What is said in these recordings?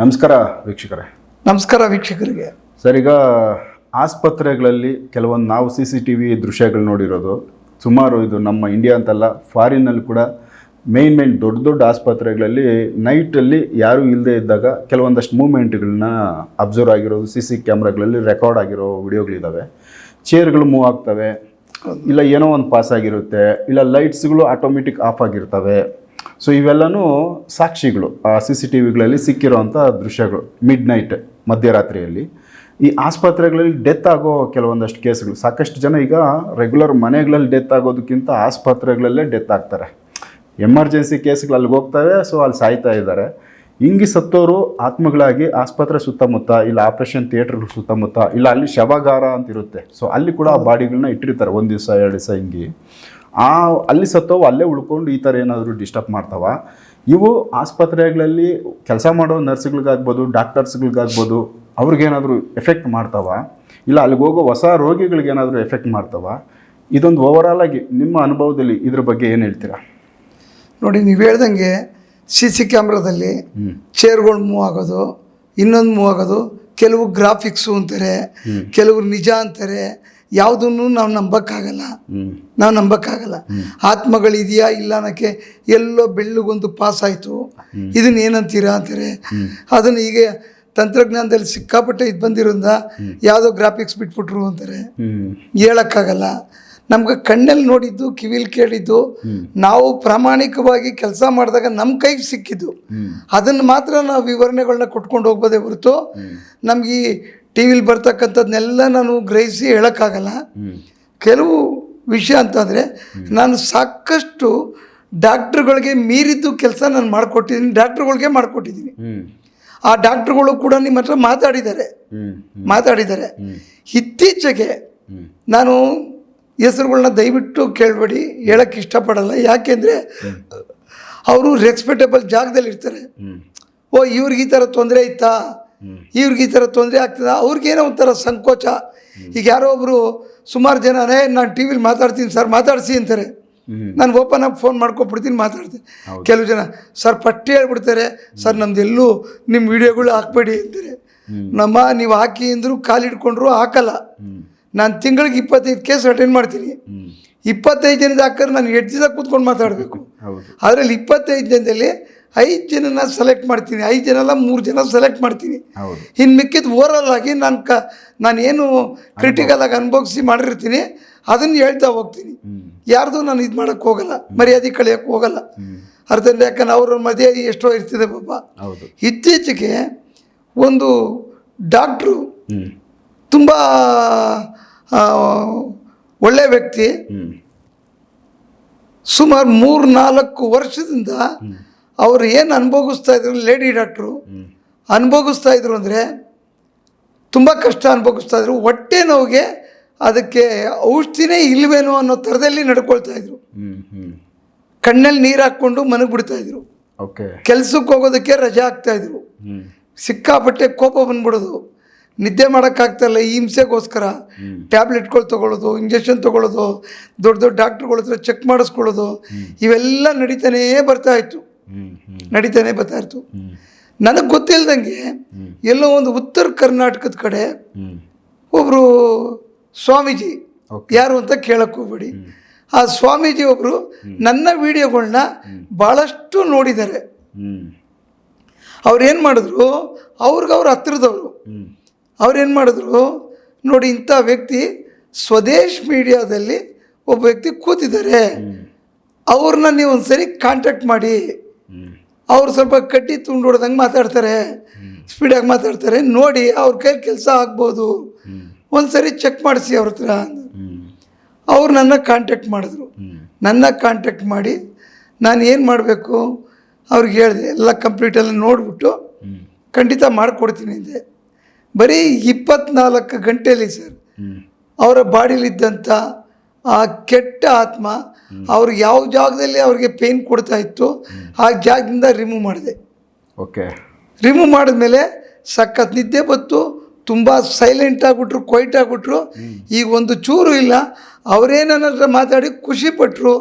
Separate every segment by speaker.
Speaker 1: ನಮಸ್ಕಾರ ವೀಕ್ಷಕರೇ.
Speaker 2: ನಮಸ್ಕಾರ ವೀಕ್ಷಕರಿಗೆ.
Speaker 1: ಸರ್ ಈಗ ಆಸ್ಪತ್ರೆಗಳಲ್ಲಿ ಕೆಲವೊಂದು ನಾವು ಸಿ ಸಿ ಟಿ ವಿ ದೃಶ್ಯಗಳು ನೋಡಿರೋದು. ಸುಮಾರು ಇದು ನಮ್ಮ ಇಂಡಿಯಾ ಅಂತಲ್ಲ ಫಾರಿನಲ್ಲಿ ಕೂಡ ಮೇನ್ ಮೇನ್ ದೊಡ್ಡ ದೊಡ್ಡ ಆಸ್ಪತ್ರೆಗಳಲ್ಲಿ ನೈಟಲ್ಲಿ ಯಾರೂ ಇಲ್ಲದೆ ಇದ್ದಾಗ ಕೆಲವೊಂದಷ್ಟು ಮೂಮೆಂಟ್ಗಳನ್ನ ಅಬ್ಸರ್ವ್ ಆಗಿರೋದು ಸಿ ಸಿ ಕ್ಯಾಮ್ರಾಗಳಲ್ಲಿ ರೆಕಾರ್ಡ್ ಆಗಿರೋ ವಿಡಿಯೋಗಳಿದ್ದಾವೆ ಚೇರ್ಗಳು ಮೂವ್ ಆಗ್ತವೆ. ಇಲ್ಲ ಏನೋ ಒಂದು ಪಾಸ್ ಆಗಿರುತ್ತೆ. ಇಲ್ಲ ಲೈಟ್ಸ್ಗಳು ಆಟೋಮೆಟಿಕ್ ಆಫ್ ಆಗಿರ್ತವೆ. ಸೊ ಇವೆಲ್ಲನೂ ಸಾಕ್ಷಿಗಳು ಆ ಸಿ ಸಿ ಟಿ ವಿಗಳಲ್ಲಿ ಸಿಕ್ಕಿರೋಂಥ ದೃಶ್ಯಗಳು ಮಿಡ್ ನೈಟ್ ಮಧ್ಯರಾತ್ರಿಯಲ್ಲಿ. ಈ ಆಸ್ಪತ್ರೆಗಳಲ್ಲಿ ಡೆತ್ ಆಗೋ ಕೆಲವೊಂದಷ್ಟು ಕೇಸ್ಗಳು ಸಾಕಷ್ಟು ಜನ ಈಗ ರೆಗ್ಯುಲರ್ ಮನೆಗಳಲ್ಲಿ ಡೆತ್ ಆಗೋದಕ್ಕಿಂತ ಆಸ್ಪತ್ರೆಗಳಲ್ಲೇ ಡೆತ್ ಆಗ್ತಾರೆ. ಎಮರ್ಜೆನ್ಸಿ ಕೇಸ್ಗಳು ಅಲ್ಲಿಗೆ ಹೋಗ್ತವೆ ಸೊ ಅಲ್ಲಿ ಸಾಯ್ತಾ ಇದ್ದಾರೆ. ಹಿಂಗೆ ಸತ್ತೋರು ಆತ್ಮಗಳಾಗಿ ಆಸ್ಪತ್ರೆ ಸುತ್ತಮುತ್ತ ಇಲ್ಲ ಆಪರೇಷನ್ ಥಿಯೇಟರ್ಗಳ ಸುತ್ತಮುತ್ತ ಇಲ್ಲ ಅಲ್ಲಿ ಶವಗಾರ ಅಂತ ಇರುತ್ತೆ. ಸೊ ಅಲ್ಲಿ ಕೂಡ ಆ ಬಾಡಿಗಳನ್ನ ಇಟ್ಟಿರ್ತಾರೆ ಒಂದು ದಿವಸ ಎರಡು ದಿವಸ ಹಿಂಗೆ. ಆ ಅಲ್ಲಿ ಸತ್ತೋವು ಅಲ್ಲೇ ಉಳ್ಕೊಂಡು ಈ ಥರ ಏನಾದರೂ ಡಿಸ್ಟರ್ಬ್ ಮಾಡ್ತಾವ? ಇವು ಆಸ್ಪತ್ರೆಗಳಲ್ಲಿ ಕೆಲಸ ಮಾಡೋ ನರ್ಸ್ಗಳಿಗಾಗ್ಬೋದು ಡಾಕ್ಟರ್ಸ್ಗಳಿಗಾಗ್ಬೋದು ಅವ್ರಿಗೇನಾದರೂ ಎಫೆಕ್ಟ್ ಮಾಡ್ತಾವ? ಇಲ್ಲ ಅಲ್ಲಿಗೆ ಹೋಗೋ ಹೊಸ ರೋಗಿಗಳಿಗೇನಾದರೂ ಎಫೆಕ್ಟ್ ಮಾಡ್ತಾವ? ಇದೊಂದು ಓವರಾಲ್ ಆಗಿ ನಿಮ್ಮ ಅನುಭವದಲ್ಲಿ ಇದ್ರ ಬಗ್ಗೆ ಏನು ಹೇಳ್ತೀರಾ?
Speaker 2: ನೋಡಿ ನೀವು ಹೇಳ್ದಂಗೆ ಸಿ ಸಿ ಕ್ಯಾಮ್ರಾದಲ್ಲಿ ಚೇರ್ಗಳು ಮೂವ್ ಆಗೋದು ಇನ್ನೊಂದು ಮೂವ್ ಆಗೋದು ಕೆಲವು ಗ್ರಾಫಿಕ್ಸು ಅಂತಾರೆ ಕೆಲವರು ನಿಜ ಅಂತಾರೆ ಯಾವುದನ್ನು ನಾವು ನಂಬಕ್ಕಾಗಲ್ಲ. ನಾವು ನಂಬಕ್ಕಾಗಲ್ಲ. ಆತ್ಮಗಳಿದೆಯಾ ಇಲ್ಲ ಅನ್ನೋಕ್ಕೆ ಎಲ್ಲೋ ಬೆಳ್ಳಗೊಂದು ಪಾಸ್ ಆಯಿತು ಇದನ್ನ ಏನಂತೀರಾ ಅಂತಾರೆ ಅದನ್ನು ಈಗ ತಂತ್ರಜ್ಞಾನದಲ್ಲಿ ಸಿಕ್ಕಾಪಟ್ಟೆ ಇದು ಬಂದಿರೋದ್ರಿಂದ ಯಾವುದೋ ಗ್ರಾಫಿಕ್ಸ್ ಬಿಟ್ಬಿಟ್ರು ಅಂತಾರೆ
Speaker 1: ಹೇಳೋಕ್ಕಾಗಲ್ಲ
Speaker 2: ಹೇಳಕ್ಕಾಗಲ್ಲ. ನಮ್ಗೆ ಕಣ್ಣಲ್ಲಿ ನೋಡಿದ್ದು ಕಿವಿಲಿ ಕೇಳಿದ್ದು ನಾವು ಪ್ರಾಮಾಣಿಕವಾಗಿ ಕೆಲಸ ಮಾಡಿದಾಗ ನಮ್ಮ ಕೈಗೆ ಸಿಕ್ಕಿದ್ದು. ಅದನ್ನು ಮಾತ್ರ ನಾವು ವಿವರಣೆಗಳನ್ನ ಕೊಟ್ಕೊಂಡು ಹೋಗ್ಬೋದೇ ಹೊರತು ನಮ್ಗೆ ಈ ಟಿ ವಿಲಿ ಬರ್ತಕ್ಕಂಥದ್ನೆಲ್ಲ ನಾನು ಗ್ರಹಿಸಿ ಹೇಳೋಕ್ಕಾಗಲ್ಲ. ಕೆಲವು ವಿಷಯ ಅಂತಂದರೆ ನಾನು ಸಾಕಷ್ಟು ಡಾಕ್ಟ್ರುಗಳಿಗೆ ಮೀರಿದ್ದು ಕೆಲಸ ನಾನು ಮಾಡಿಕೊಟ್ಟಿದ್ದೀನಿ ಡಾಕ್ಟ್ರುಗಳಿಗೆ ಮಾಡಿಕೊಟ್ಟಿದ್ದೀನಿ. ಆ ಡಾಕ್ಟ್ರುಗಳು ಕೂಡ ನಿಮ್ಮ ಹತ್ರ ಮಾತಾಡಿದ್ದಾರೆ. ಮಾತಾಡಿದ್ದಾರೆ. ಇತ್ತೀಚೆಗೆ ನಾನು ಹೆಸರುಗಳನ್ನ ದಯವಿಟ್ಟು ಕೇಳಬೇಡಿ ಹೇಳಕ್ಕೆ ಇಷ್ಟಪಡಲ್ಲ. ಯಾಕೆಂದರೆ ಅವರು ರೆಸ್ಪೆಕ್ಟೇಬಲ್ ಜಾಗದಲ್ಲಿ ಇರ್ತಾರೆ ಓ ಇವ್ರಿಗೆ ಈ ಥರ ತೊಂದರೆ ಇತ್ತಾ? ಇವ್ರಿಗೆ ಈ ಥರ ತೊಂದರೆ ಆಗ್ತದೆ? ಅವ್ರಿಗೇನೋ ಒಂಥರ ಸಂಕೋಚ. ಈಗ ಯಾರೋ ಒಬ್ಬರು ಸುಮಾರು ಜನನೇ ನಾನು ಟಿ ವಿಲಿ ಮಾತಾಡ್ತೀನಿ ಸರ್ ಮಾತಾಡಿಸಿ ಅಂತಾರೆ. ನಾನು ಓಪನ್ ಆಗಿ ಫೋನ್ ಮಾಡ್ಕೊಬಿಡ್ತೀನಿ ಮಾತಾಡ್ತೀನಿ. ಕೆಲವು ಜನ ಸರ್ ಪಟ್ಟಿ ಹೇಳ್ಬಿಡ್ತಾರೆ. ಸರ್ ನಮ್ದೆಲ್ಲೂ ನಿಮ್ಮ ವಿಡಿಯೋಗಳು ಹಾಕ್ಬೇಡಿ ಅಂತಾರೆ. ನಮ್ಮ ನೀವು ಹಾಕಿ ಅಂದರೂ ಕಾಲಿಡ್ಕೊಂಡ್ರು ಹಾಕಲ್ಲ. ನಾನು ತಿಂಗಳಿಗೆ ಇಪ್ಪತ್ತೈದು ಕೇಸ್ ಅಟೆಂಡ್ ಮಾಡ್ತೀನಿ. ಇಪ್ಪತ್ತೈದು ಜನದ ಹಾಕಿದ್ರೆ ನಾನು ಎಷ್ಟು ದಿವಸ ಕೂತ್ಕೊಂಡು ಮಾತಾಡಬೇಕು? ಅದರಲ್ಲಿ ಇಪ್ಪತ್ತೈದು ಜನದಲ್ಲಿ ಐದು ಜನನ ಸೆಲೆಕ್ಟ್ ಮಾಡ್ತೀನಿ ಐದು ಜನ ಅಲ್ಲ ಮೂರು ಜನ ಸೆಲೆಕ್ಟ್ ಮಾಡ್ತೀನಿ.
Speaker 1: ಹೌದು.
Speaker 2: ಇನ್ನು ಮಿಕ್ಕಿದ ಓವರಲ್ ಆಗಿ ನಾನು ಕ ನಾನು ಏನು ಕ್ರಿಟಿಕಲ್ ಆಗಿ ಅನುಭವಿಸಿ ಮಾಡಿರ್ತೀನಿ ಅದನ್ನು ಹೇಳ್ತಾ ಹೋಗ್ತೀನಿ. ಯಾರ್ದು ನಾನು ಇದು ಮಾಡೋಕ್ಕೆ ಹೋಗಲ್ಲ ಮರ್ಯಾದೆ ಕಳಿಯೋಕ್ಕೆ ಹೋಗಲ್ಲ. ಅರ್ಧದಲ್ಲಿ ಯಾಕಂದ್ರೆ ಅವ್ರ ಮಧ್ಯೆ ಎಷ್ಟೋ ಇರ್ತಿದೆ ಪಾಪ. ಇತ್ತೀಚೆಗೆ ಒಂದು ಡಾಕ್ಟ್ರು ತುಂಬ ಒಳ್ಳೆಯ ವ್ಯಕ್ತಿ ಸುಮಾರು ಮೂರು ನಾಲ್ಕು ವರ್ಷದಿಂದ ಅವರು ಏನು ಅನುಭೋಗಿಸ್ತಾ ಇದ್ರು ಲೇಡಿ ಡಾಕ್ಟ್ರು
Speaker 1: ಅನುಭೋಗಿಸ್ತಾ
Speaker 2: ಅನುಭವಿಸ್ತಾ ಇದ್ರು ಅಂದರೆ ತುಂಬ ಕಷ್ಟ ಅನುಭವಿಸ್ತಾ ಇದ್ರು. ಹೊಟ್ಟೆ ನೋವಿಗೆ ಅದಕ್ಕೆ ಔಷಧಿನೇ ಇಲ್ವೇನೋ ಅನ್ನೋ ಥರದಲ್ಲಿ ನಡ್ಕೊಳ್ತಾ ಇದ್ರು. ಕಣ್ಣಲ್ಲಿ ನೀರು ಹಾಕ್ಕೊಂಡು ಮನಗೆ ಬಿಡ್ತಾ ಇದ್ರು.
Speaker 1: ಓಕೆ.
Speaker 2: ಕೆಲ್ಸಕ್ಕೆ ಹೋಗೋದಕ್ಕೆ ರಜೆ ಆಗ್ತಾ ಇದ್ರು. ಸಿಕ್ಕಾಪಟ್ಟೆ ಕೋಪ ಬಂದ್ಬಿಡೋದು. ನಿದ್ದೆ ಮಾಡೋಕ್ಕಾಗ್ತಾಯಿಲ್ಲ ಈ ಹಿಂಸೆಗೋಸ್ಕರ ಟ್ಯಾಬ್ಲೆಟ್ಗಳು ತೊಗೊಳ್ಳೋದು ಇಂಜೆಕ್ಷನ್ ತೊಗೊಳ್ಳೋದು ದೊಡ್ಡ ದೊಡ್ಡ ಡಾಕ್ಟ್ರುಗಳ ಹತ್ರ ಚೆಕ್ ಮಾಡಿಸ್ಕೊಳ್ಳೋದು ಇವೆಲ್ಲ ನಡೀತಾನೇ ಬರ್ತಾ ಇತ್ತು.
Speaker 1: ಹ್ಞೂ ಹ್ಞೂ
Speaker 2: ನಡೀತಾನೆ ಬರ್ತಾ ಇತ್ತು
Speaker 1: ಹ್ಞೂ
Speaker 2: ನನಗೆ ಗೊತ್ತಿಲ್ದಂಗೆ ಎಲ್ಲೋ ಒಂದು ಉತ್ತರ ಕರ್ನಾಟಕದ ಕಡೆ ಒಬ್ಬರು ಸ್ವಾಮೀಜಿ ಯಾರು ಅಂತ ಕೇಳಕ್ಕೆ ಹೋಗ್ಬೇಡಿ. ಆ ಸ್ವಾಮೀಜಿ ಒಬ್ಬರು ನನ್ನ ವಿಡಿಯೋಗಳನ್ನ ಭಾಳಷ್ಟು ನೋಡಿದ್ದಾರೆ. ಅವ್ರು ಏನು ಮಾಡಿದ್ರು? ಅವ್ರಿಗವ್ರ
Speaker 1: ಹತ್ತಿರದವರು
Speaker 2: ಅವ್ರೇನು ಮಾಡಿದ್ರು? ನೋಡಿ ಇಂಥ ವ್ಯಕ್ತಿ ಸ್ವದೇಶ್ ಮೀಡಿಯಾದಲ್ಲಿ ಒಬ್ಬ ವ್ಯಕ್ತಿ ಕೂತಿದ್ದಾರೆ. ಅವ್ರನ್ನ ನೀವು ಒಂದು ಸರಿ ಕಾಂಟ್ಯಾಕ್ಟ್ ಮಾಡಿ. ಅವ್ರು ಸ್ವಲ್ಪ ಕಡ್ಡಿ ತುಂಡು ಹೊಡೆದಂಗೆ ಮಾತಾಡ್ತಾರೆ. ಸ್ಪೀಡಾಗಿ ಮಾತಾಡ್ತಾರೆ. ನೋಡಿ ಅವ್ರ ಕೈ ಕೆಲಸ ಆಗ್ಬೋದು. ಒಂದು ಸರಿ ಚೆಕ್ ಮಾಡಿಸಿ ಅವ್ರ ಹತ್ರ. ಅವ್ರು ನನ್ನ ಕಾಂಟ್ಯಾಕ್ಟ್ ಮಾಡಿದ್ರು. ನನ್ನ ಕಾಂಟ್ಯಾಕ್ಟ್ ಮಾಡಿ ನಾನು ಏನು ಮಾಡಬೇಕು? ಅವ್ರಿಗೆ ಹೇಳಿದೆ ಎಲ್ಲ ಕಂಪ್ಲೀಟೆಲ್ಲ ನೋಡಿಬಿಟ್ಟು ಖಂಡಿತ ಮಾಡಿಕೊಡ್ತೀನಿ ಅಂದೆ. ಬರೀ ಇಪ್ಪತ್ನಾಲ್ಕು ಗಂಟೆಯಲ್ಲಿ ಸರ್ ಅವರ ಬಾಡಿಲಿದ್ದಂಥ ಆ ಕೆಟ್ಟ ಆತ್ಮ ಅವ್ರಿಗೆ ಯಾವ ಜಾಗದಲ್ಲಿ ಅವ್ರಿಗೆ ಪೇನ್ ಕೊಡ್ತಾ ಇತ್ತು ಆ ಜಾಗದಿಂದ ರಿಮೂವ್ ಮಾಡಿದೆ.
Speaker 1: ಓಕೆ
Speaker 2: ರಿಮೂವ್ ಮಾಡಿದ್ಮೇಲೆ ಸಖತ್ ನಿದ್ದೆ ಬತ್ತು ತುಂಬ ಸೈಲೆಂಟ್ ಆಗಿಬಿಟ್ರು ಕ್ವೈಟ್ ಆಗಿಬಿಟ್ರು. ಈಗ ಒಂದು ಚೂರು ಇಲ್ಲ ಅವರೇ ನನ್ನ ಹತ್ರ ಮಾತಾಡಿ ಖುಷಿ ಪಟ್ಟರು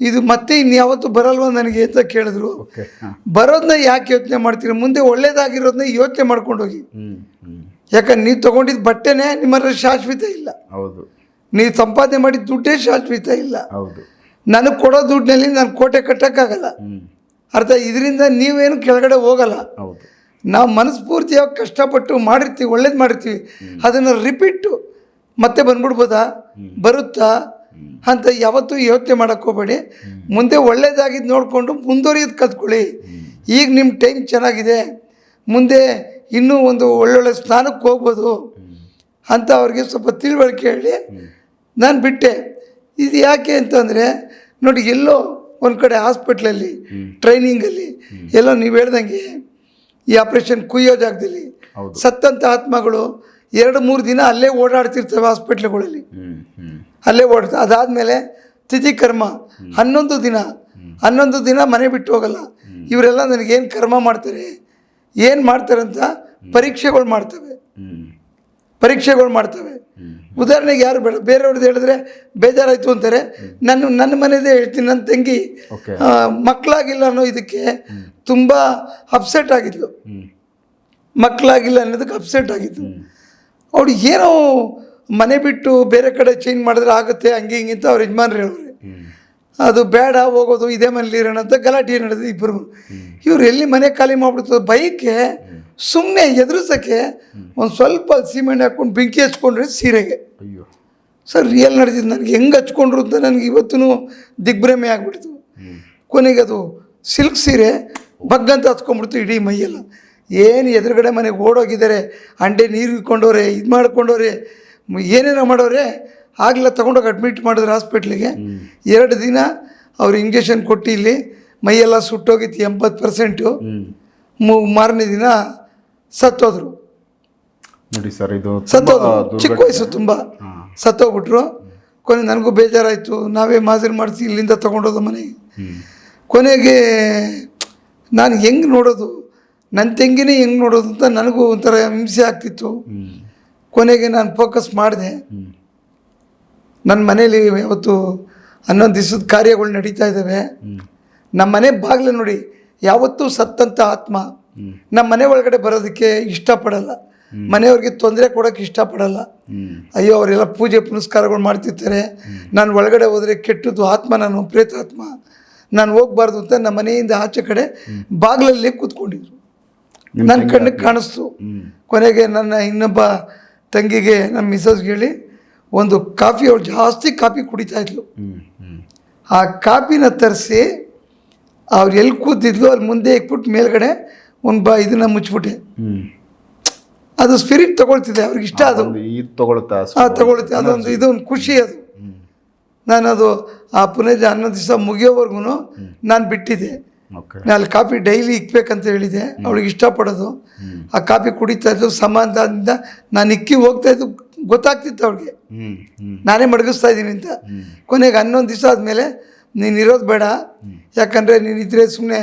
Speaker 2: ಇದು ಮತ್ತೆ ಇನ್ಯಾವತ್ತು ಬರಲ್ವಾ ನನಗೆ ಅಂತ ಕೇಳಿದ್ರು. ಬರೋದನ್ನ ಯಾಕೆ ಯೋಚನೆ ಮಾಡ್ತೀರಿ? ಮುಂದೆ ಒಳ್ಳೇದಾಗಿರೋದನ್ನ ಯೋಚನೆ ಮಾಡ್ಕೊಂಡು ಹೋಗಿ.
Speaker 1: ಹ್ಞೂ ಹ್ಞೂ
Speaker 2: ಯಾಕಂದ್ರೆ ನೀವು ತೊಗೊಂಡಿದ್ದ ಬಟ್ಟೆನೇ ನಿಮ್ಮ ಹತ್ರ ಶಾಶ್ವತ ಇಲ್ಲ.
Speaker 1: ಹೌದು.
Speaker 2: ನೀವು ಸಂಪಾದನೆ ಮಾಡಿದ ದುಡ್ಡೇ ಶಾಶ್ವತ ಇಲ್ಲ.
Speaker 1: ಹೌದು.
Speaker 2: ನನಗೆ ಕೊಡೋ ದುಡ್ಡಿನಲ್ಲಿ ನಾನು ಕೋಟೆ ಕಟ್ಟೋಕ್ಕಾಗಲ್ಲ. ಅರ್ಥ ಇದರಿಂದ ನೀವೇನು ಕೆಳಗಡೆ ಹೋಗಲ್ಲ. ನಾವು ಮನಸ್ಫೂರ್ತಿಯಾಗಿ ಕಷ್ಟಪಟ್ಟು ಮಾಡಿರ್ತೀವಿ ಒಳ್ಳೇದು ಮಾಡಿರ್ತೀವಿ ಅದನ್ನು ರಿಪೀಟು ಮತ್ತೆ ಬಂದ್ಬಿಡ್ಬೋದಾ? ಬರುತ್ತಾ? ಅಂತ ಯಾವತ್ತೂ ಯೋಚನೆ ಮಾಡೋಕ್ಕೆ ಹೋಗಬೇಡಿ. ಮುಂದೆ ಒಳ್ಳೇದಾಗಿದ್ದು ನೋಡಿಕೊಂಡು ಮುಂದುವರಿಯೋದು ಕಲ್ತ್ಕೊಳ್ಳಿ ಈಗ ನಿಮ್ಮ ಟೈಮ್ ಚೆನ್ನಾಗಿದೆ. ಮುಂದೆ ಇನ್ನೂ ಒಂದು ಒಳ್ಳೊಳ್ಳೆ ಸ್ಥಾನಕ್ಕೆ ಹೋಗ್ಬೋದು. ಅಂತ ಅವ್ರಿಗೆ ಸ್ವಲ್ಪ ತಿಳುವಳಿಕೆ ಹೇಳಿ. ನಾನು ಬಿಟ್ಟೆ. ಇದು ಯಾಕೆ ಅಂತಂದರೆ ನೋಡಿ ಎಲ್ಲೋ ಒಂದು ಕಡೆ ಹಾಸ್ಪಿಟ್ಲಲ್ಲಿ ಟ್ರೈನಿಂಗಲ್ಲಿ ಎಲ್ಲೋ ನೀವು ಹೇಳ್ದಂಗೆ ಈ ಆಪ್ರೇಷನ್ ಕುಯ್ಯೋ ಜಾಗದಲ್ಲಿ. ಸತ್ತಂಥ ಆತ್ಮಗಳು ಎರಡು ಮೂರು ದಿನ ಅಲ್ಲೇ ಓಡಾಡ್ತಿರ್ತವೆ ಹಾಸ್ಪಿಟ್ಲ್ಗಳಲ್ಲಿ. ಅಲ್ಲೇ ಓಡಾಡ್ತ ಅದಾದಮೇಲೆ ತಿಥಿ ಕರ್ಮ ಹನ್ನೊಂದು ದಿನ ಹನ್ನೊಂದು ದಿನ ಮನೆ ಬಿಟ್ಟು ಹೋಗಲ್ಲ. ಇವರೆಲ್ಲ ನನಗೇನು ಕರ್ಮ ಮಾಡ್ತಾರೆ ಏನು ಮಾಡ್ತಾರೆ ಅಂತ ಪರೀಕ್ಷೆಗಳು ಮಾಡ್ತವೆ. ಪರೀಕ್ಷೆಗಳು ಮಾಡ್ತವೆ. ಉದಾಹರಣೆಗೆ ಯಾರು ಬೇಡ ಬೇರೆಯವ್ರದ್ದು ಹೇಳಿದ್ರೆ ಬೇಜಾರಾಯಿತು ಅಂತಾರೆ. ನಾನು ನನ್ನ ಮನೆಯದೇ ಹೇಳ್ತೀನಿ ನನ್ನ ತಂಗಿ ಮಕ್ಕಳಾಗಿಲ್ಲ ಅನ್ನೋ ಇದಕ್ಕೆ ತುಂಬ ಅಪ್ಸೆಟ್ ಆಗಿದ್ಲು. ಮಕ್ಕಳಾಗಿಲ್ಲ ಅನ್ನೋದಕ್ಕೆ ಅಪ್ಸೆಟ್ ಆಗಿದ್ದು ಅವಳು ಏನೋ ಮನೆ ಬಿಟ್ಟು ಬೇರೆ ಕಡೆ ಚೇಂಜ್ ಮಾಡಿದ್ರೆ ಆಗುತ್ತೆ ಹಂಗೆ ಹಿಂಗೆ ಅಂತ ಅವ್ರ ಯಜಮಾನ್ರು ಹೇಳೋರು. ಅದು ಬೇಡ ಹೋಗೋದು ಇದೇ ಮನೇಲಿ ಇರೋಣ ಅಂತ ಗಲಾಟೆ ನಡೆದು ಇಬ್ಬರು ಇವ್ರು ಎಲ್ಲಿ ಮನೆ ಖಾಲಿ ಮಾಡ್ಬಿಡ್ತದ ಬೈಕ್ಗೆ ಸುಮ್ಮನೆ ಎದುರಿಸೋಕ್ಕೆ ಒಂದು ಸ್ವಲ್ಪ ಸಿಮೆಂಟ್ ಹಾಕ್ಕೊಂಡು ಬೆಂಕಿ ಹಚ್ಕೊಂಡ್ರೆ ಸೀರೆಗೆ.
Speaker 1: ಅಯ್ಯೋ.
Speaker 2: ಸರ್ ರಿಯಲ್ ನಡೆದಿದ್ದು ನನಗೆ ಹೆಂಗೆ ಹಚ್ಕೊಂಡ್ರು ಅಂತ ನನಗೆ ಇವತ್ತೂ ದಿಗ್ಭ್ರಮೆ ಆಗ್ಬಿಡ್ತು. ಕೊನೆಗೆ ಅದು ಸಿಲ್ಕ್ ಸೀರೆ ಬಗ್ಗಂತ ಹಚ್ಕೊಂಡ್ಬಿಡ್ತು ಇಡೀ ಮೈಯೆಲ್ಲ. ಏನು ಎದುರುಗಡೆ ಮನೆಗೆ ಓಡೋಗಿದ್ದಾರೆ ಅಂಡೆ ನೀರು ಇಕ್ಕೊಂಡವ್ರೆ ಇದು ಮಾಡ್ಕೊಂಡವ್ರೆ ಏನೇನೋ ಮಾಡೋರೆ ಆಗಲೇ ತೊಗೊಂಡೋಗಿ ಅಡ್ಮಿಟ್ ಮಾಡಿದ್ರು ಹಾಸ್ಪಿಟ್ಲಿಗೆ ಎರಡು ದಿನ ಅವ್ರು ಇಂಜೆಕ್ಷನ್ ಕೊಟ್ಟು ಇಲ್ಲಿ ಮೈಯೆಲ್ಲ ಸುಟ್ಟೋಗಿತ್ತು ಎಂಬತ್ತು ಪರ್ಸೆಂಟು ಮಾರನೇ ದಿನ ಸತ್ತೋದ್ರು.
Speaker 1: ನೋಡಿ ಸರ್ ಇದು
Speaker 2: ಸತ್ತೋದ್ರು. ಚಿಕ್ಕ. ವಯಸ್ಸು ತುಂಬ. ಸತ್ತೋಗ್ಬಿಟ್ರು. ಕೊನೆ ನನಗೂ ಬೇಜಾರಾಯಿತು. ನಾವೇ ಮಾಜರಿ ಮಾಡಿಸಿ ಇಲ್ಲಿಂದ ತೊಗೊಂಡೋದು ಮನೆಗೆ ಕೊನೆಗೆ ನಾನು ಹೆಂಗೆ ನೋಡೋದು? ನನ್ನ ತಂಗಿನೇ ಹೆಂಗೆ ನೋಡೋದು ಅಂತ ನನಗೂ ಒಂಥರ ಹಿಂಸೆ ಆಗ್ತಿತ್ತು. ಕೊನೆಗೆ ನಾನು ಫೋಕಸ್ ಮಾಡಿದೆ. ನನ್ನ ಮನೇಲಿ ಯಾವತ್ತು ಹನ್ನೊಂದು ದಿವಸದ ಕಾರ್ಯಗಳು ನಡೀತಾ ಇದ್ದಾವೆ ನಮ್ಮ ಮನೆ ಬಾಗಿಲು ನೋಡಿ ಯಾವತ್ತೂ ಸತ್ತಂಥ ಆತ್ಮ ನಮ್ಮ ಮನೆ ಒಳಗಡೆ ಬರೋದಕ್ಕೆ ಇಷ್ಟಪಡಲ್ಲ. ಮನೆಯವ್ರಿಗೆ ತೊಂದರೆ ಕೊಡೋಕ್ಕೆ ಇಷ್ಟಪಡಲ್ಲ. ಅಯ್ಯೋ ಅವರೆಲ್ಲ ಪೂಜೆ ಪುನಸ್ಕಾರಗಳು ಮಾಡ್ತಿರ್ತಾರೆ. ನಾನು ಒಳಗಡೆ ಹೋದರೆ ಕೆಟ್ಟದ್ದು ಆತ್ಮ ನಾನು ಪ್ರೇತಾತ್ಮ. ನಾನು ಹೋಗ್ಬಾರ್ದು ಅಂತ ನಮ್ಮ ಮನೆಯಿಂದ ಆಚೆ ಕಡೆ ಬಾಗಿಲಲ್ಲಿ ಕೂತ್ಕೊಂಡಿದ್ರು. ನನ್ನ ಕಣ್ಣಿಗೆ ಕಾಣಿಸ್ತು. ಕೊನೆಗೆ ನನ್ನ ಇನ್ನೊಬ್ಬ ತಂಗಿಗೆ ನಮ್ಮ ಮಿಸಸ್ಗೆ ಹೇಳಿ ಒಂದು ಕಾಫಿ ಅವಳು ಜಾಸ್ತಿ ಕಾಫಿ ಕುಡಿತಾ ಇದ್ಲು. ಆ ಕಾಫಿನ ತರಿಸಿ ಅವ್ರು ಎಲ್ಲಿ ಕೂತಿದ್ಲು ಅಲ್ಲಿ ಮುಂದೆ ಇಕ್ಬಿಟ್ಟು ಮೇಲ್ಗಡೆ ಒಂದು ಬಾ ಇದನ್ನು
Speaker 1: ಮುಚ್ಚಿಬಿಟ್ಟೆ
Speaker 2: ಅದು ಸ್ಪಿರಿಟ್ ತಗೊಳ್ತಿದೆ ಅವ್ರಿಗೆ ಇಷ್ಟ ಅದು.
Speaker 1: ತಗೊಳುತ್ತಾ
Speaker 2: ಆ ತಗೊಳುತ್ತೆ ಅದೊಂದು ಇದೊಂದು ಖುಷಿ ಅದು. ನಾನು ಅದು ಆ ಪುನಃ ಹನ್ನೊಂದು ದಿವಸ ಮುಗಿಯೋವರೆಗೂ ನಾನು ಬಿಟ್ಟಿದ್ದೆ. ನಾನು ಅಲ್ಲಿ ಕಾಫಿ ಡೈಲಿ ಇಕ್ಬೇಕಂತ ಹೇಳಿದೆ ಅವಳಿಗೆ ಇಷ್ಟಪಡೋದು. ಆ ಕಾಫಿ ಕುಡಿತಾ ಇದ್ದು ಸಮಾಧಾನದಿಂದ ನಾನು ಇಕ್ಕಿ ಹೋಗ್ತಾ ಇದ್ದು ಗೊತ್ತಾಗ್ತಿತ್ತು
Speaker 1: ಅವ್ರಿಗೆ.
Speaker 2: ನಾನೇ ಮಡಗಿಸ್ತಾ ಇದ್ದೀನಿ ಅಂತ. ಕೊನೆಗೆ ಹನ್ನೊಂದು ದಿವಸ ಆದಮೇಲೆ ನೀನು ಇರೋದು ಬೇಡ. ಯಾಕಂದರೆ ನೀನು ಇದ್ರೆ ಸುಮ್ಮನೆ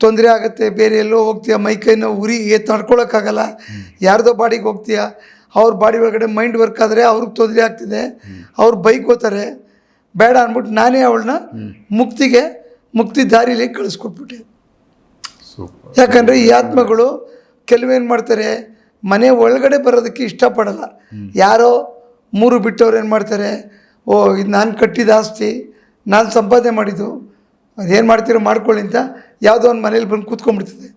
Speaker 2: ತೊಂದರೆ ಆಗುತ್ತೆ ಬೇರೆ ಎಲ್ಲೋ ಹೋಗ್ತೀಯ ಮೈ ಕೈನೋ ಉರಿ ಎತ್ತು ನಡ್ಕೊಳಕ್ಕಾಗಲ್ಲ. ಯಾರ್ದೋ ಬಾಡಿಗೆ ಹೋಗ್ತೀಯ ಅವ್ರ ಬಾಡಿ ಒಳಗಡೆ ಮೈಂಡ್ ವರ್ಕ್ ಆದರೆ ಅವ್ರಿಗೆ ತೊಂದರೆ ಆಗ್ತಿದೆ. ಅವ್ರು ಬೈಕ್ ಹೋಗ್ತಾರೆ ಬೇಡ ಅಂದ್ಬಿಟ್ಟು ನಾನೇ ಅವಳನ್ನ ಮುಕ್ತಿಗೆ ಮುಕ್ತಿ ದಾರಿಲಿ ಕಳಿಸ್ಕೊಟ್ಬಿಟ್ಟೆ. ಯಾಕಂದರೆ ಈ ಆತ್ಮಗಳು ಕೆಲವೇನು ಮಾಡ್ತಾರೆ ಮನೆ ಒಳಗಡೆ ಬರೋದಕ್ಕೆ ಇಷ್ಟಪಡಲ್ಲ. ಯಾರೋ ಮೂರು ಬಿಟ್ಟವ್ರು ಏನು ಮಾಡ್ತಾರೆ ಓ ಇದು ನಾನು ಕಟ್ಟಿದ ಆಸ್ತಿ ನಾನು ಸಂಪಾದನೆ ಮಾಡಿದ್ದು ಅದೇನು ಮಾಡ್ತೀರೋ ಮಾಡ್ಕೊಳ್ಳಿ ಅಂತ ಯಾವುದೋ ಒಂದು ಮನೇಲಿ ಬಂದು ಕೂತ್ಕೊಂಡ್ಬಿಡ್ತದೆ.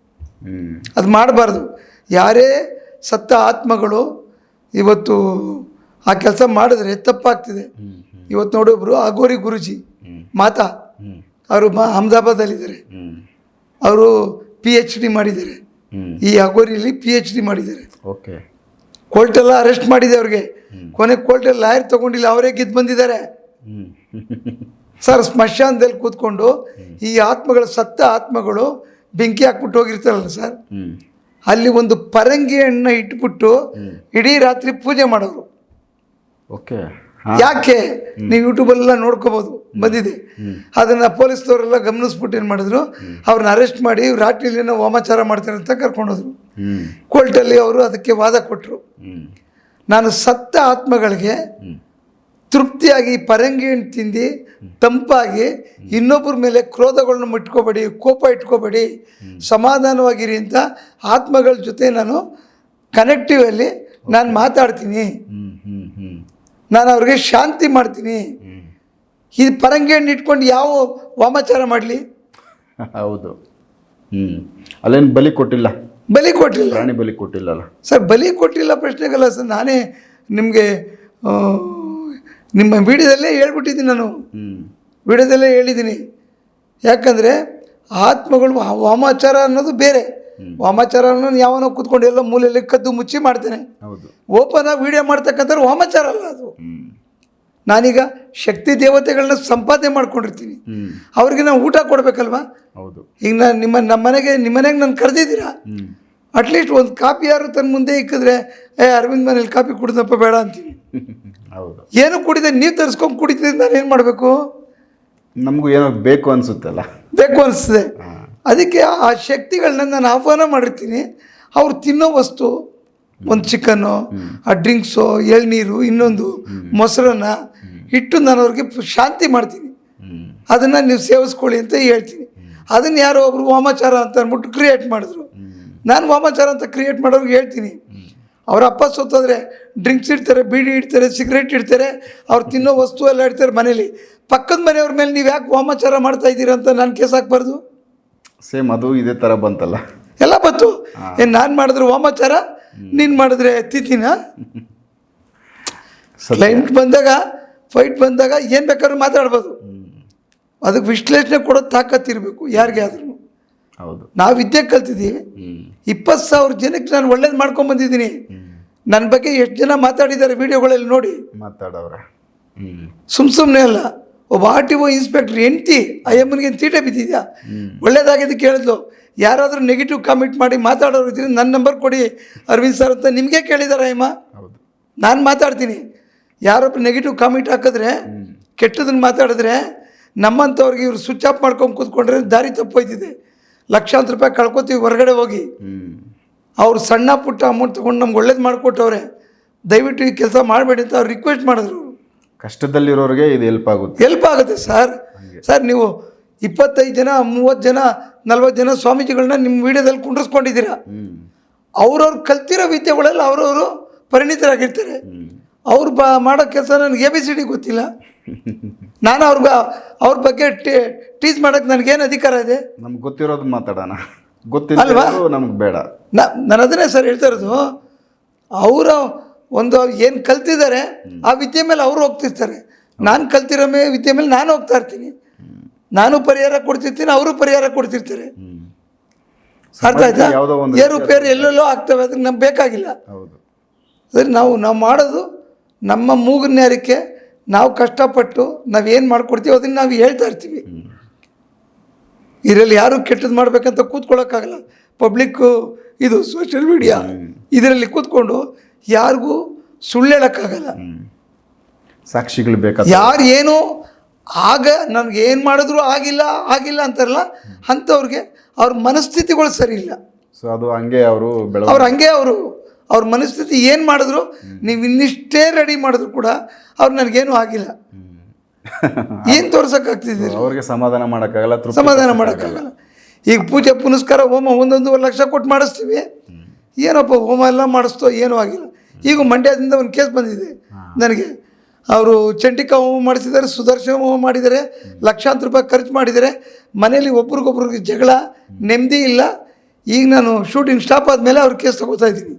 Speaker 2: ಅದು ಮಾಡಬಾರ್ದು. ಯಾರೇ ಸತ್ತ ಆತ್ಮಗಳು ಇವತ್ತು ಆ ಕೆಲಸ ಮಾಡಿದ್ರೆ ತಪ್ಪಾಗ್ತಿದೆ. ಇವತ್ತು ನೋಡೊಬ್ರು ಅಗೋರಿ ಗುರುಜಿ. ಮಾತಾ. ಅವರು ಮ ಅಹಮದಾಬಾದಲ್ಲಿದ್ದಾರೆ. ಅವರು ಪಿ ಎಚ್ ಡಿ ಮಾಡಿದ್ದಾರೆ. ಈ ಅಗೋರಿಯಲ್ಲಿ ಪಿ ಎಚ್ ಡಿ ಮಾಡಿದ್ದಾರೆ.
Speaker 1: ಓಕೆ.
Speaker 2: ಕೋರ್ಟೆಲ್ಲ ಅರೆಸ್ಟ್ ಮಾಡಿದೆ ಅವ್ರಿಗೆ. ಕೊನೆ ಕೋರ್ಟಲ್ಲಿ ಲಾಯರ್ ತಗೊಂಡಿಲ್ಲ ಅವರೇ ಗೆದ್ದು ಬಂದಿದ್ದಾರೆ. ಸರ್ ಸ್ಮಶಾನದಲ್ಲಿ ಕೂತ್ಕೊಂಡು ಈ ಆತ್ಮಗಳು ಸತ್ತ ಆತ್ಮಗಳು ಬೆಂಕಿ ಹಾಕ್ಬಿಟ್ಟು ಹೋಗಿರ್ತಾರಲ್ಲ ಸರ್. ಅಲ್ಲಿ ಒಂದು ಪರಂಗಿ ಹಣ್ಣ ಇಟ್ಬಿಟ್ಟು ಇಡೀ ರಾತ್ರಿ ಪೂಜೆ ಮಾಡೋರು.
Speaker 1: ಓಕೆ.
Speaker 2: ಯಾಕೆ? ನೀವು ಯೂಟ್ಯೂಬಲ್ಲೆಲ್ಲ ನೋಡ್ಕೋಬೋದು ಬಂದಿದೆ. ಅದನ್ನು ಪೊಲೀಸ್ನವರೆಲ್ಲ ಗಮನಿಸ್ಬಿಟ್ಟು ಏನು ಮಾಡಿದ್ರು ಅವ್ರನ್ನ ಅರೆಸ್ಟ್ ಮಾಡಿ ರಾತ್ರಿಲಿ ಏನೋ ವಾಮಾಚಾರ ಮಾಡ್ತಾರೆ ಅಂತ ಕರ್ಕೊಂಡೋದ್ರು. ಕೋರ್ಟಲ್ಲಿ ಅವರು ಅದಕ್ಕೆ ವಾದ ಕೊಟ್ಟರು ನಾನು ಸತ್ತ ಆತ್ಮಗಳಿಗೆ ತೃಪ್ತಿಯಾಗಿ ಪರಂಗಿ ಹಣ್ಣು ತಿಂದು ತಂಪಾಗಿ ಇನ್ನೊಬ್ಬರ ಮೇಲೆ ಕ್ರೋಧಗಳನ್ನ ಮುಟ್ಕೋಬೇಡಿ ಕೋಪ ಇಟ್ಕೋಬೇಡಿ ಸಮಾಧಾನವಾಗಿರಿ ಅಂತ ಆತ್ಮಗಳ ಜೊತೆ ನಾನು ಕನೆಕ್ಟಿವಲ್ಲಿ ನಾನು ಮಾತಾಡ್ತೀನಿ. ನಾನು ಅವ್ರಿಗೆ ಶಾಂತಿ ಮಾಡ್ತೀನಿ. ಇದು ಪರಂಗಿ ಹಣ್ಣು ಇಟ್ಕೊಂಡು ಯಾವ ವಾಮಾಚಾರ ಮಾಡಲಿ?
Speaker 1: ಹೌದು. ಹ್ಞೂ ಅಲ್ಲೇನು ಬಲಿ ಕೊಟ್ಟಿಲ್ಲ?
Speaker 2: ಬಲಿ ಕೊಟ್ಟಿಲ್ಲ.
Speaker 1: ಪ್ರಾಣಿ ಬಲಿ ಕೊಟ್ಟಿಲ್ಲಲ್ಲ?
Speaker 2: ಸರ್ ಬಲಿ ಕೊಟ್ಟಿಲ್ಲ ಪ್ರಶ್ನೆಗಲ್ಲ ಸರ್. ನಾನೇ ನಿಮಗೆ ನಿಮ್ಮ ವಿಡಿಯೋದಲ್ಲೇ ಹೇಳ್ಬಿಟ್ಟಿದ್ದೀನಿ ನಾನು. ವಿಡಿಯೋದಲ್ಲೇ ಹೇಳಿದ್ದೀನಿ. ಯಾಕಂದರೆ ಆತ್ಮಗಳು ವಾಮಾಚಾರ ಅನ್ನೋದು ಬೇರೆ. ವಾಮಾಚಾರ ಅನ್ನೋದು ಯಾವನೋ ಕೂತ್ಕೊಂಡು ಎಲ್ಲ ಮೂಲೆಯಲ್ಲಿ ಕದ್ದು ಮುಚ್ಚಿ ಮಾಡ್ತೇನೆ. ಓಪನ್ ಆಗಿ ವಿಡಿಯೋ ಮಾಡ್ತಕ್ಕಂಥ ವಾಮಾಚಾರ ಅಲ್ಲ ಅದು. ನಾನೀಗ ಶಕ್ತಿ ದೇವತೆಗಳನ್ನ ಸಂಪಾದನೆ ಮಾಡ್ಕೊಂಡಿರ್ತೀನಿ. ಅವ್ರಿಗೆ ನಾವು ಊಟ ಕೊಡಬೇಕಲ್ವಾ?
Speaker 1: ಹೌದು.
Speaker 2: ಈಗ ನಾನು ನಿಮ್ಮ ನಮ್ಮ ಮನೆಗೆ ನಿಮ್ಮ ಮನೆಗೆ ನಾನು ಕರೆದಿದ್ದೀರಾ? ಅಟ್ಲೀಸ್ಟ್ ಒಂದು ಕಾಪಿ ಯಾರು ತನ್ನ ಮುಂದೆ ಇಕ್ಕಿದ್ರೆ ಏ ಅರವಿಂದ್ ಮನೇಲಿ ಕಾಪಿ ಕುಡಿದಪ್ಪ ಬೇಡ
Speaker 1: ಅಂತೀನಿ.
Speaker 2: ಏನು ಕುಡಿದೆ ನೀವು ತರಿಸ್ಕೊಂಡು ಕುಡಿತೀನಿ ನಾನು ಏನು ಮಾಡಬೇಕು?
Speaker 1: ನಮಗೂ ಏನೋ ಬೇಕು ಅನ್ಸುತ್ತಲ್ಲ.
Speaker 2: ಬೇಕು ಅನಿಸ್ತದೆ ಅದಕ್ಕೆ ಆ ಶಕ್ತಿಗಳನ್ನ ನಾನು ಆಹ್ವಾನ ಮಾಡಿರ್ತೀನಿ. ಅವ್ರು ತಿನ್ನೋ ವಸ್ತು, ಒಂದು ಚಿಕನ್ನು ಆ ಡ್ರಿಂಕ್ಸು, ಎಳ್ನೀರು, ಇನ್ನೊಂದು ಮೊಸರನ್ನ ಇಟ್ಟು ನಾನು ಅವ್ರಿಗೆ ಶಾಂತಿ ಮಾಡ್ತೀನಿ. ಅದನ್ನು ನೀವು ಸೇವಿಸ್ಕೊಳ್ಳಿ ಅಂತ ಹೇಳ್ತೀನಿ. ಅದನ್ನು ಯಾರೋ ಒಬ್ರು ವಾಮಾಚಾರ ಅಂತ ಅಂದ್ಬಿಟ್ಟು ಕ್ರಿಯೇಟ್ ಮಾಡಿದ್ರು. ನಾನು ವಾಮಾಚಾರ ಅಂತ ಕ್ರಿಯೇಟ್ ಮಾಡೋರ್ಗೆ ಹೇಳ್ತೀನಿ. ಅವ್ರ ಅಪ್ಪ ಸೊತ್ತೋದ್ರೆ ಡ್ರಿಂಕ್ಸ್ ಇಡ್ತಾರೆ, ಬೀಡಿ ಇಡ್ತಾರೆ, ಸಿಗರೇಟ್ ಇಡ್ತಾರೆ, ಅವ್ರು ತಿನ್ನೋ ವಸ್ತು ಎಲ್ಲ ಇಡ್ತಾರೆ ಮನೇಲಿ. ಪಕ್ಕದ ಮನೆಯವ್ರ ಮೇಲೆ ನೀವು ಯಾಕೆ ವಾಮಾಚಾರ ಮಾಡ್ತಾ ಇದ್ದೀರಾ ಅಂತ ನಾನು ಕೇಸ್
Speaker 1: ಸೇಮ್ ಅದು ಇದೇ ಥರ ಬಂತಲ್ಲ.
Speaker 2: ಎಲ್ಲ ಬಂತು. ಏನು ನಾನು ಮಾಡಿದ್ರೆ ವಾಮಾಚಾರ ನೀನು ಮಾಡಿದ್ರೆ ತಿಥಿನ? ಕ್ಲೈಂಟ್ ಬಂದಾಗ ಫೈಟ್ ಬಂದಾಗ ಏನು ಬೇಕಾದ್ರೂ ಮಾತಾಡ್ಬೋದು. ಅದಕ್ಕೆ ವಿಶ್ಲೇಷಣೆ ಕೊಡೋ ತಾಕತ್ತಿರಬೇಕು ಯಾರಿಗೆ ಆದ್ರೂ.
Speaker 1: ಹೌದು.
Speaker 2: ನಾವು ವಿದ್ಯೆ ಕಲ್ತಿದ್ದೀವಿ ಇಪ್ಪತ್ತು ಸಾವಿರ ಜನಕ್ಕೆ ನಾನು ಒಳ್ಳೇದು ಮಾಡ್ಕೊಂಡು ಬಂದಿದ್ದೀನಿ. ನನ್ನ ಬಗ್ಗೆ ಎಷ್ಟು ಜನ ಮಾತಾಡಿದ್ದಾರೆ ವಿಡಿಯೋಗಳಲ್ಲಿ ನೋಡಿ.
Speaker 1: ಮಾತಾಡೋರ ಸುಮ್ಮ
Speaker 2: ಸುಮ್ ಸುಮ್ಮನೆ ಅಲ್ಲ. ಒಬ್ಬ ಆರ್ ಟಿ ಒ ಇನ್ಸ್ಪೆಕ್ಟರ್ ಹೆಂಡ್ತಿ ಅಯ್ಯಮ್ಮನಿಗೆ ಏನು ತೀಟೆ ಬಿದ್ದಿದ್ಯಾ? ಒಳ್ಳೇದಾಗಿದ್ದು ಕೇಳಿದ್ಲು. ಯಾರಾದರೂ ನೆಗೆಟಿವ್ ಕಾಮೆಂಟ್ ಮಾಡಿ ಮಾತಾಡೋರು ಇದ್ರೆ ನನ್ನ ನಂಬರ್ ಕೊಡಿ. ಅರವಿಂದ್ ಸರ್ ಅಂತ ನಿಮಗೆ ಕೇಳಿದ್ದಾರೆ
Speaker 1: ಹೌದು.
Speaker 2: ನಾನು ಮಾತಾಡ್ತೀನಿ. ಯಾರೊಬ್ಬರು ನೆಗೆಟಿವ್ ಕಾಮೆಂಟ್ ಹಾಕಿದ್ರೆ ಕೆಟ್ಟದನ್ನು ಮಾತಾಡಿದ್ರೆ ನಮ್ಮಂಥವ್ರಿಗೆ ಇವರು ಸ್ವಿಚ್ ಆಫ್ ಮಾಡ್ಕೊಂಡು ಕೂತ್ಕೊಂಡ್ರೆ ದಾರಿ ತಪ್ಪೋಯ್ತಿದೆ. ಲಕ್ಷಾಂತರ ರೂಪಾಯಿ ಕಳ್ಕೊತೀವಿ ಹೊರಗಡೆ ಹೋಗಿ. ಅವ್ರು ಸಣ್ಣ ಪುಟ್ಟ ಅಮೌಂಟ್ ತೊಗೊಂಡು ನಮ್ಗೆ ಒಳ್ಳೇದು ಮಾಡಿಕೊಟ್ಟವ್ರೆ. ದಯವಿಟ್ಟು ಈ ಕೆಲಸ ಮಾಡಬೇಡಿ ಅಂತ ಅವ್ರು ರಿಕ್ವೆಸ್ಟ್ ಮಾಡಿದ್ರು.
Speaker 1: ಕಷ್ಟದಲ್ಲಿರೋರಿಗೆ ಇದು ಹೆಲ್ಪ್ ಆಗುತ್ತೆ.
Speaker 2: ಹೆಲ್ಪ್ ಆಗುತ್ತೆ ಸರ್. ಸರ್ ನೀವು ಇಪ್ಪತ್ತೈದು ಜನ ಮೂವತ್ತು ಜನ ನಲ್ವತ್ತು ಜನ ಸ್ವಾಮೀಜಿಗಳನ್ನ ನಿಮ್ಮ ವಿಡಿಯೋದಲ್ಲಿ ಕುಂಡ್ರಿಸ್ಕೊಂಡಿದ್ದೀರಾ? ಅವ್ರವ್ರು ಕಲ್ತಿರೋ ವಿದ್ಯೆಗಳಲ್ಲಿ ಅವರವರು ಪರಿಣಿತರಾಗಿರ್ತಾರೆ. ಅವ್ರು ಬ ಮಾಡೋ ಕೆಲಸ ನನಗೆ ಎ ಬಿ ಸಿ ಡಿ ಗೊತ್ತಿಲ್ಲ. ನಾನು ಅವ್ರ ಬ ಅವ್ರ ಬಗ್ಗೆ ಟೀಚ್ ಮಾಡೋಕ್ಕೆ ನನಗೇನು ಅಧಿಕಾರ ಇದೆ?
Speaker 1: ನಮ್ಗೆ ಗೊತ್ತಿರೋದು ಮಾತಾಡೋಣ. ಗೊತ್ತಿಲ್ಲ ನಮ್ಗೆ ಬೇಡ.
Speaker 2: ನಾನು ಅದನ್ನೇ ಸರ್ ಹೇಳ್ತಾ ಇರೋದು. ಅವರ ಒಂದು ಏನು ಕಲ್ತಿದ್ದಾರೆ ಆ ವಿದ್ಯೆ ಮೇಲೆ ಅವರು ಹೋಗ್ತಿರ್ತಾರೆ. ನಾನು ಕಲ್ತಿರೋ ಮೇ ವಿದ್ಯೆ ಮೇಲೆ ನಾನು ಹೋಗ್ತಾ ಇರ್ತೀನಿ. ನಾನು ಪರಿಹಾರ ಕೊಡ್ತಿರ್ತೀನಿ ಅವರು ಪರಿಹಾರ ಕೊಡ್ತಿರ್ತಾರೆ. ಅರ್ಥ ಆಯ್ತಾ? ಏರುಪೇರು ಎಲ್ಲೆಲ್ಲೋ ಆಗ್ತವೆ ಅದಕ್ಕೆ ನಮ್ಗೆ ಬೇಕಾಗಿಲ್ಲ. ಸರಿ ನಾವು ನಾವು ಮಾಡೋದು ನಮ್ಮ ಮೂಗನ್ಯಾರಿಕೆ ನಾವು ಕಷ್ಟಪಟ್ಟು ನಾವೇನು ಮಾಡ್ಕೊಡ್ತೀವಿ ಅದನ್ನು ನಾವು ಹೇಳ್ತಾ ಇರ್ತೀವಿ. ಇದರಲ್ಲಿ ಯಾರು ಕೆಟ್ಟದ್ದು ಮಾಡ್ಬೇಕಂತ ಕೂತ್ಕೊಳ್ಳೋಕ್ಕಾಗಲ್ಲ ಪಬ್ಲಿಕ್ಕು ಇದು ಸೋಷಿಯಲ್ ಮೀಡಿಯಾ ಇದರಲ್ಲಿ ಕೂತ್ಕೊಂಡು ಯಾರಿಗೂ ಸುಳ್ಳು ಹೇಳೋಕ್ಕಾಗಲ್ಲ
Speaker 1: ಸಾಕ್ಷಿಗಳು ಬೇಕಾದ
Speaker 2: ಯಾರು ಏನು ಆಗ ನನಗೆ ಏನು ಮಾಡಿದ್ರು ಆಗಿಲ್ಲ ಆಗಿಲ್ಲ ಅಂತಾರಲ್ಲ ಅಂಥವ್ರಿಗೆ ಅವ್ರ ಮನಸ್ಥಿತಿಗಳು ಸರಿ ಇಲ್ಲ.
Speaker 1: ಸೊ ಅದು ಹಂಗೆ ಅವರು
Speaker 2: ಅವ್ರು ಹಂಗೆ ಅವರು ಅವ್ರ ಮನಸ್ಥಿತಿ ಏನು ಮಾಡಿದ್ರು ನೀವು ಇನ್ನಿಷ್ಟೇ ರೆಡಿ ಮಾಡಿದ್ರು ಕೂಡ ಅವ್ರು ನನಗೇನು ಆಗಿಲ್ಲ. ಏನು ತೋರ್ಸೋಕ್ಕಾಗ್ತಿದ್ದೀರಿ
Speaker 1: ಅವ್ರಿಗೆ ಸಮಾಧಾನ ಮಾಡೋಕ್ಕಾಗಲ್ಲ
Speaker 2: ಸಮಾಧಾನ ಮಾಡೋಕ್ಕಾಗಲ್ಲ. ಈಗ ಪೂಜೆ ಪುನಸ್ಕಾರ ಹೋಮ ಒಂದೊಂದು ಲಕ್ಷ ಕೊಟ್ಟು ಮಾಡಿಸ್ತೀವಿ. ಏನಪ್ಪ ಹೋಮ ಎಲ್ಲ ಮಾಡಿಸ್ತೋ ಏನೂ ಆಗಿಲ್ಲ. ಈಗ ಮಂಡ್ಯದಿಂದ ಒಂದು ಕೇಸ್ ಬಂದಿದೆ. ನನಗೆ ಅವರು ಚಂಡಿಕ ಹೋಮ ಮಾಡಿಸಿದ್ದಾರೆ ಸುದರ್ಶನ ಹೋಮ ಮಾಡಿದ್ದಾರೆ ಲಕ್ಷಾಂತರ ರೂಪಾಯಿ ಖರ್ಚು ಮಾಡಿದ್ದಾರೆ. ಮನೇಲಿ ಒಬ್ರಿಗೊಬ್ರಿಗೆ ಜಗಳ ನೆಮ್ಮದಿ ಇಲ್ಲ. ಈಗ ನಾನು ಶೂಟಿಂಗ್ ಸ್ಟಾಪ್ ಆದಮೇಲೆ ಅವ್ರ ಕೇಸ್ ತಗೋತಾ ಇದ್ದೀನಿ.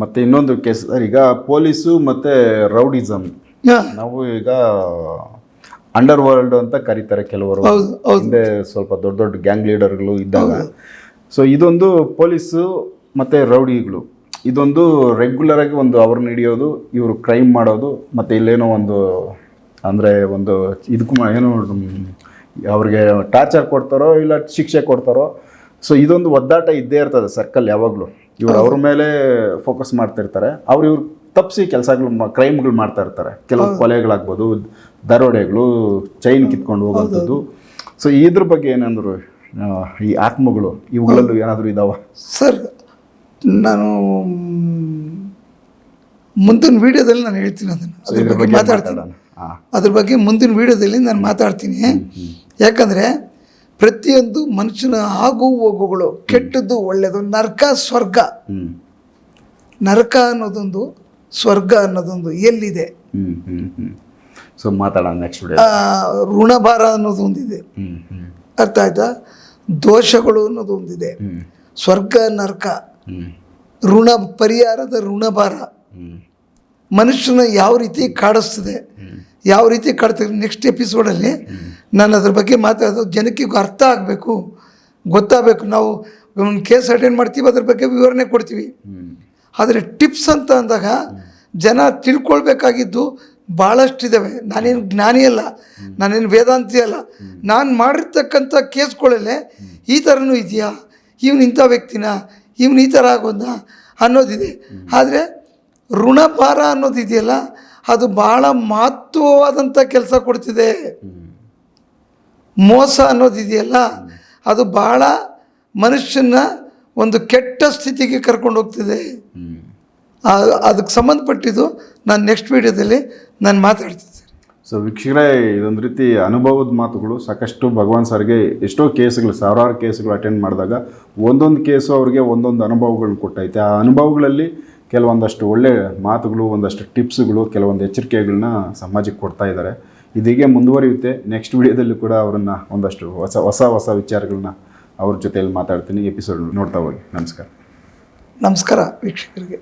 Speaker 1: ಮತ್ತು ಇನ್ನೊಂದು ಕೇಸ್ ಸರ್ ಈಗ ಪೊಲೀಸು ಮತ್ತು ರೌಡಿಸಮ್ ನಾವು ಈಗ ಅಂಡರ್ ವರ್ಲ್ಡ್ ಅಂತ ಕರೀತಾರೆ ಕೆಲವರು.
Speaker 2: ಹೌದು
Speaker 1: ಸ್ವಲ್ಪ ದೊಡ್ಡ ದೊಡ್ಡ ಗ್ಯಾಂಗ್ ಲೀಡರ್ಗಳು ಇದ್ದಾಗ. ಸೊ ಇದೊಂದು ಪೊಲೀಸು ಮತ್ತೆ ರೌಡಿಗಳು. ಇದೊಂದು ರೆಗ್ಯುಲರ್ ಆಗಿ ಒಂದು ಅವ್ರನ್ನ ಹಿಡಿಯೋದು ಇವರು ಕ್ರೈಮ್ ಮಾಡೋದು ಮತ್ತು ಇಲ್ಲೇನೋ ಒಂದು ಅಂದರೆ ಒಂದು ಇದಕ್ಕೂ ಏನೋ ಅವ್ರಿಗೆ ಟಾರ್ಚರ್ ಕೊಡ್ತಾರೋ ಇಲ್ಲ ಶಿಕ್ಷೆ ಕೊಡ್ತಾರೋ. ಸೊ ಇದೊಂದು ಒದ್ದಾಟ ಇದ್ದೇ ಇರ್ತದೆ ಸರ್ಕಲ್ ಯಾವಾಗಲೂ. ಇವರು ಅವ್ರ ಮೇಲೆ ಫೋಕಸ್ ಮಾಡ್ತಿರ್ತಾರೆ. ಅವ್ರು ಇವ್ರು ತಪ್ಪಿಸಿ ಕೆಲಸಗಳು ಕ್ರೈಮ್ಗಳು ಮಾಡ್ತಾ ಇರ್ತಾರೆ. ಕೆಲವು ಕೊಲೆಗಳಾಗ್ಬೋದು ದರೋಡೆಗಳು ಚೈನ್ ಕಿತ್ಕೊಂಡು ಹೋಗೋದು ಸೊ ಇದ್ರ ಬಗ್ಗೆ ಏನಂದ್ರು ಈ ಆತ್ಮಗಳು ಇವುಗಳಲ್ಲೂ ಏನಾದರೂ ಇದಾವ?
Speaker 2: ಸರ್ ನಾನು ಮುಂದಿನ ವಿಡಿಯೋದಲ್ಲಿ ನಾನು ಹೇಳ್ತೀನಿ ಅದನ್ನು. ಅದ್ರ ಬಗ್ಗೆ ಮಾತಾಡ್ತೀನಿ. ಅದ್ರ ಬಗ್ಗೆ ಮುಂದಿನ ವಿಡಿಯೋದಲ್ಲಿ ನಾನು ಮಾತಾಡ್ತೀನಿ. ಯಾಕಂದರೆ ಪ್ರತಿಯೊಂದು ಮನುಷ್ಯನ ಆಗು ಹೋಗುಗಳು ಕೆಟ್ಟದ್ದು ಒಳ್ಳೆಯದು. ನರಕ ಸ್ವರ್ಗ. ನರಕ ಅನ್ನೋದೊಂದು ಸ್ವರ್ಗ ಅನ್ನೋದೊಂದು ಎಲ್ಲಿದೆ?
Speaker 1: ಸೊ ಮಾತಾಡೋಣ ನೆಕ್ಸ್ಟ್
Speaker 2: ಋಣಭಾರ ಅನ್ನೋದೊಂದಿದೆ.
Speaker 1: ಒಂದಿದೆ
Speaker 2: ಅರ್ಥ ಆಯ್ತಾ? ದೋಷಗಳು ಅನ್ನೋದು
Speaker 1: ಒಂದಿದೆ
Speaker 2: ಸ್ವರ್ಗ ನರಕ. ಋಣ ಪರಿಹಾರದ ಋಣಭಾರ ಮನುಷ್ಯನ ಯಾವ ರೀತಿ ಕಾಡಿಸ್ತದೆ, ಯಾವ ರೀತಿ ಕಾಡ್ತದೆ ನೆಕ್ಸ್ಟ್ ಎಪಿಸೋಡಲ್ಲಿ ನಾನು ಅದ್ರ ಬಗ್ಗೆ ಮಾತಾಡೋದು ಜನಕ್ಕೆ ಅರ್ಥ ಆಗಬೇಕು, ಗೊತ್ತಾಗಬೇಕು. ನಾವು ಒಂದು ಕೇಸ್ ಅಟೆಂಡ್ ಮಾಡ್ತೀವಿ, ಅದ್ರ ಬಗ್ಗೆ ವಿವರಣೆ ಕೊಡ್ತೀವಿ. ಆದರೆ ಟಿಪ್ಸ್ ಅಂತ ಅಂದಾಗ ಜನ ತಿಳ್ಕೊಳ್ಬೇಕಾಗಿದ್ದು ಭಾಳಷ್ಟಿದ್ದಾವೆ ನಾನೇನು ಜ್ಞಾನಿ ಅಲ್ಲ, ನಾನೇನು ವೇದಾಂತಿ ಅಲ್ಲ. ನಾನು ಮಾಡಿರ್ತಕ್ಕಂಥ ಕೇಸ್ಗಳಲ್ಲೇ ಈ ಥರನೂ ಇದೆಯಾ? ಇವನು ಇಂಥ ವ್ಯಕ್ತಿನ? ಇವನು ಈ ಥರ ಆಗೋದ ಅನ್ನೋದಿದೆ. ಆದರೆ ಋಣಭಾರ ಅನ್ನೋದಿದೆಯಲ್ಲ ಅದು ಭಾಳ ಮಹತ್ವವಾದಂಥ ಕೆಲಸ ಕೊಡ್ತಿದೆ. ಮೋಸ ಅನ್ನೋದಿದೆಯಲ್ಲ ಅದು ಭಾಳ ಮನುಷ್ಯನ ಒಂದು ಕೆಟ್ಟ ಸ್ಥಿತಿಗೆ ಕರ್ಕೊಂಡು ಹೋಗ್ತಿದೆ. ಅದಕ್ಕೆ ಸಂಬಂಧಪಟ್ಟಿದ್ದು ನಾನು ನೆಕ್ಸ್ಟ್ ವೀಡಿಯೋದಲ್ಲಿ ನಾನು ಮಾತಾಡ್ತೀನಿ.
Speaker 1: ಸೊ ವೀಕ್ಷಕರೇ, ಇದೊಂದು ರೀತಿ ಅನುಭವದ ಮಾತುಗಳು. ಸಾಕಷ್ಟು ಭಗವಾನ್ ಸರ್ಗೆ ಎಷ್ಟೋ ಕೇಸ್ಗಳು, ಸಾವಿರಾರು ಕೇಸ್ಗಳು ಅಟೆಂಡ್ ಮಾಡಿದಾಗ ಒಂದೊಂದು ಕೇಸು ಅವ್ರಿಗೆ ಒಂದೊಂದು ಅನುಭವಗಳನ್ನ ಕೊಟ್ಟೈತೆ. ಆ ಅನುಭವಗಳಲ್ಲಿ ಕೆಲವೊಂದಷ್ಟು ಒಳ್ಳೆ ಮಾತುಗಳು, ಒಂದಷ್ಟು ಟಿಪ್ಸ್ಗಳು, ಕೆಲವೊಂದು ಎಚ್ಚರಿಕೆಗಳನ್ನ ಸಮಾಜಕ್ಕೆ ಕೊಡ್ತಾ ಇದ್ದಾರೆ. ಇದೀಗೆ ಮುಂದುವರಿಯುತ್ತೆ. ನೆಕ್ಸ್ಟ್ ವಿಡಿಯೋದಲ್ಲಿ ಕೂಡ ಅವರನ್ನು ಒಂದಷ್ಟು ಹೊಸ ಹೊಸ ಹೊಸ ವಿಚಾರಗಳನ್ನ ಅವ್ರ ಜೊತೆಯಲ್ಲಿ ಮಾತಾಡ್ತೀನಿ. ಎಪಿಸೋಡ್ ನೋಡ್ತಾ ಹೋಗಿ. ನಮಸ್ಕಾರ.
Speaker 2: ನಮಸ್ಕಾರ ವೀಕ್ಷಕರಿಗೆ.